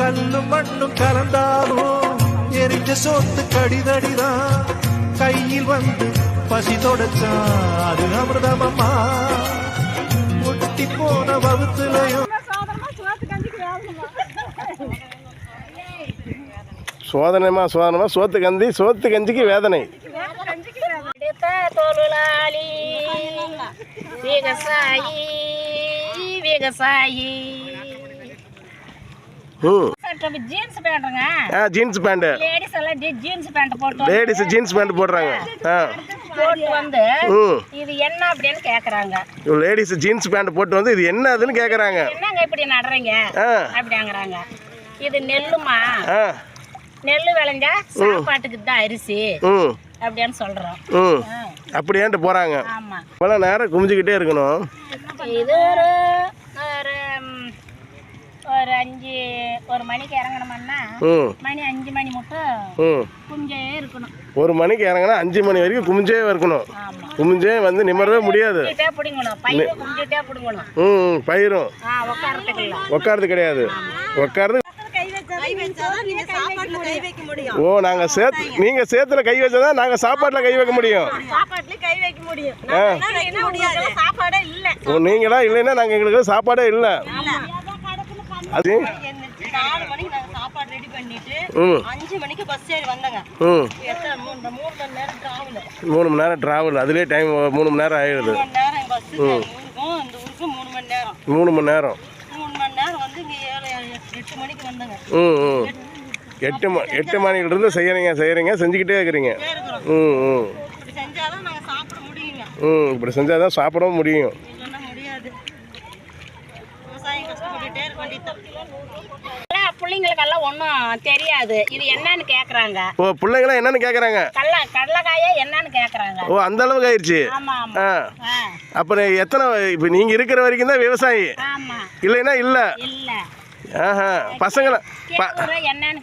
கல்லு மண்ணும் கலந்தாலும் எரிஞ்ச சோத்து கடிதடிதான். கையில் வந்து பசி தொடச்சா அது அமிர்தமம்மா. ஒட்டி போன வகுத்துலயும் சோதனைமா சோதனமா சோத்து கந்தி சோத்து கஞ்சிக்கு வேதனை. தொழிலாளி விவசாயி விவசாயி ஜீன்ஸ் பேண்ட்டுங்க ஆ ஜீன்ஸ் பேண்ட்டு லேடிஸ் எல்லாம் ஜீ- ஜீன்ஸ் பேண்ட் போட்டு லேடிஸ் ஜீன்ஸ் பேண்ட் போடுறாங்க. ஆ. போட்டு வந்து இது என்ன அப்படின்னு கேக்குறாங்க. லேடிஸ் ஜீன்ஸ் பேண்ட் போட்டு வந்து இது என்ன அதுன்னு கேட்குறாங்க என்னங்க இப்படி நடுறீங்க? அப்படிங்கிறாங்க இது நெல்லுமா? நெல்லு விளைஞ்சா சாப்பாட்டுக்கு தான் அரிசி அப்படின்னு சொல்றோம். அப்படியான்ட்டு போகிறாங்க ஆமா. இவ்வளோ நேரம் குமிஞ்சிக்கிட்டே இருக்கணும். இது ஒரு ஒரு அஞ்சு ஒரு மணிக்கு இறங்கணும்னா ம். மணி அஞ்சு மணி மட்டும் ம். குஞ்சே இருக்கணும். ஒரு மணிக்கு இறங்கினா அஞ்சு மணி வரைக்கும் குமிஞ்சே இருக்கணும். குமிஞ்சே வந்து நிமிரவே முடியாது. ம் பயிரும். உட்காருது கிடையாது. உட்காருது ஓ நாங்கள் சேத்து நீங்கள் சேத்துல கை வச்சா தான் நாங்கள் சாப்பாட்டில் கை வைக்க முடியும். சாப்பாட்டுல கை வைக்க முடியும். ஆ. சாப்பாடே இல்ல. ஓ நீங்களா இல்லைன்னா நாங்கள் எங்களுக்கு சாப்பாடே இல்லை. அது? நாலு மணிக்கு நாங்க சாப்பாடு ரெடி பண்ணிட்டு அஞ்சு மணிக்கு பஸ் ஏறி வந்தங்க. மூணு மூணு நேரம் டிராவல் மூணு மணி நேரம் ட்ராவல் அதுலேயே டைம் மூணு மணி நேரம் ஆயிடுது. மணி மூணு மணி நேரம். மூணு மணி எட்டு எட்டு எட்டு மணிலிருந்து செய்யறீங்க செய்யறீங்க செஞ்சுக்கிட்டே இருக்கிறீங்க. ம் ம். சாப்பிட ம் இப்படி செஞ்சால் தான் சாப்பிடவும் முடியும் இல்லைன்னா முடியாது விவசாயம் கஷ்டப்பட்டுட்டே இருக்க வேண்டியது பிள்ளைங்களுக்கெல்லாம் ஒன்றும் தெரியாது. இது என்னன்னு கேக்குறாங்க. ஓ பிள்ளைங்களாம் என்னன்னு கேட்குறாங்க கடல கடலக்காயே என்னன்னு கேக்குறாங்க. ஓ அந்த அளவுக்கு ஆயிடுச்சு ஆ. அப்புறம் எத்தனை இப்போ நீங்கள் இருக்கிற வரைக்கும் தான் விவசாயி. ஆமா. இல்லைன்னா இல்லை. இல்ல. ஆஹா பசங்களை என்னன்னு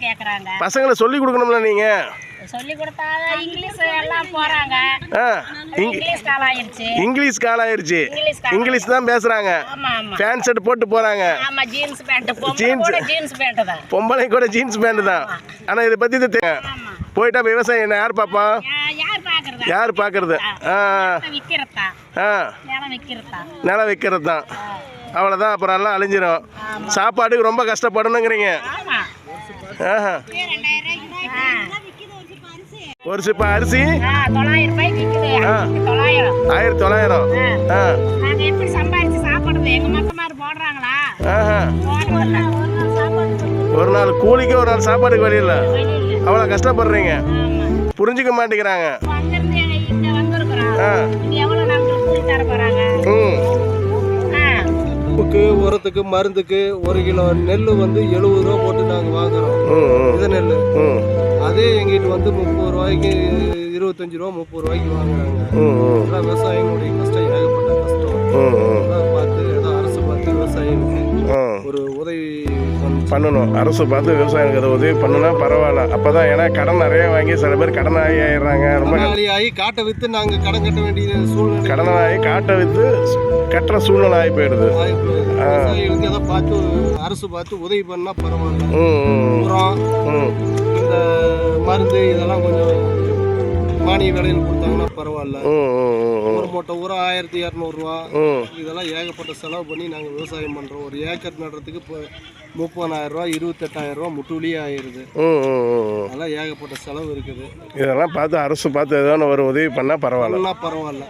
பசங்களை சொல்லி கொடுக்கணும்ல நீங்கள் சொல்லி கொடுத்தா இங்கிலீஷ் எல்லாம் போறாங்க. ஆ இங் இங்கிலீஷ் காலம் ஆயிடுச்சு இங்கிலீஷ் காலம் ஆயிடுச்சு இங்கிலீஷ் தான் ஆமா ஃபேன் ஷர்ட் போட்டு போகிறாங்க ஆமா ஜீன்ஸ் பேண்ட். கூட ஜீன்ஸ் பேண்ட் தான். பொம்பளை கூட ஜீன்ஸ் பேண்ட் தான். ஆனால் இதை பற்றி இது தெ- ஆமா போயிட்டா விவசாயம் என்ன? யார் பார்ப்பா யா- யார் பாக்குறதா? யார் பார்க்கறது ஆ. விக்கிறதா? ஆ. நிலம் வைக்கிறது? தான். அவ்வளோதான் அப்புறம் எல்லாம் அழிஞ்சிரும். சாப்பாட்டுக்கு ரொம்ப கஷ்டப்படணுங்கிறீங்க. ஆமா. ஆஹா. ஒரு சிப்ப அரிசி. ஆ, தொள்ளாயிரம் ஆயிரத்தி தொள்ளாயிரம். ஆ. ஆ. நாங்க எப்படி சம்பாதிச்சு சாப்பிடுறது? எங்க மக்கமாரு போடுறாங்களா? ஆஹா போடுறதில்ல சாப்பாடு ஒரு நாள் கூலிக்கு ஒரு நாள் சாப்பாட்டுக்கு வழியில் வழியில் அவ்வளோ கஷ்டப்படுறீங்க. புரிஞ்சுக்க மாட்டேங்கிறாங்க. உரத்துக்கு மருந்துக்கு ஒரு கிலோ நெல் வந்து எழுபது ரூபா போட்டு நாங்கள் வாங்குறோம். வித நெல் அதே எங்கிட்ட வந்து முப்பது ரூபாய்க்கு இருபத்தஞ்சு ரூபா முப்பது ரூபாய்க்கு வாங்குறாங்க. ம் ம். அதான் விவசாயிகளுடைய கஷ்டம் ஏகப்பட்ட கஷ்டம். பார்த்து ஏதோ அரசு பார்த்து விவசாயிகளுக்கு ஒரு உதவி. பண்ணணும். அரசு பார்த்து விவசாயிகளுக்கு அதை உதவி பண்ணுனா பரவாயில்ல. அப்போ தான் ஏன்னா கடன் நிறைய வாங்கி சில பேர் கடன் ஆகி ஆயிடுறாங்க. ரொம்ப ஆகி காட்டை விற்று நாங்கள் கடன் கட்ட வேண்டிய சூழ்நிலை. கடன் ஆகி காட்டை விற்று கட்டுற சூழ்நிலை ஆகி போயிடுது. எதை பார்த்து அரசு பார்த்து உதவி பண்ணால் பரவாயில்ல. உரம் இந்த மருந்து இதெல்லாம் கொஞ்சம் மானிய விலையில் கொடுத்தாங்கன்னா பரவாயில்ல. ஒரு மூட்டை உரம் ஆயிரத்தி இரநூறுவா இதெல்லாம் ஏகப்பட்ட செலவு பண்ணி நாங்கள் விவசாயம் பண்ணுறோம் ஒரு ஏக்கர் நடுறதுக்கு இப்போ முப்பதாயிரம் ரூபா இருபத்தெட்டாயிரம் ரூபா முட்டுலியே ஆயிடுது அதெல்லாம் ஏகப்பட்ட செலவு இருக்குது. இதெல்லாம் பார்த்து அரசு பார்த்து ஏதோ ஒரு உதவி பண்ணால் பரவாயில்ல. பண்ணால் பரவாயில்ல.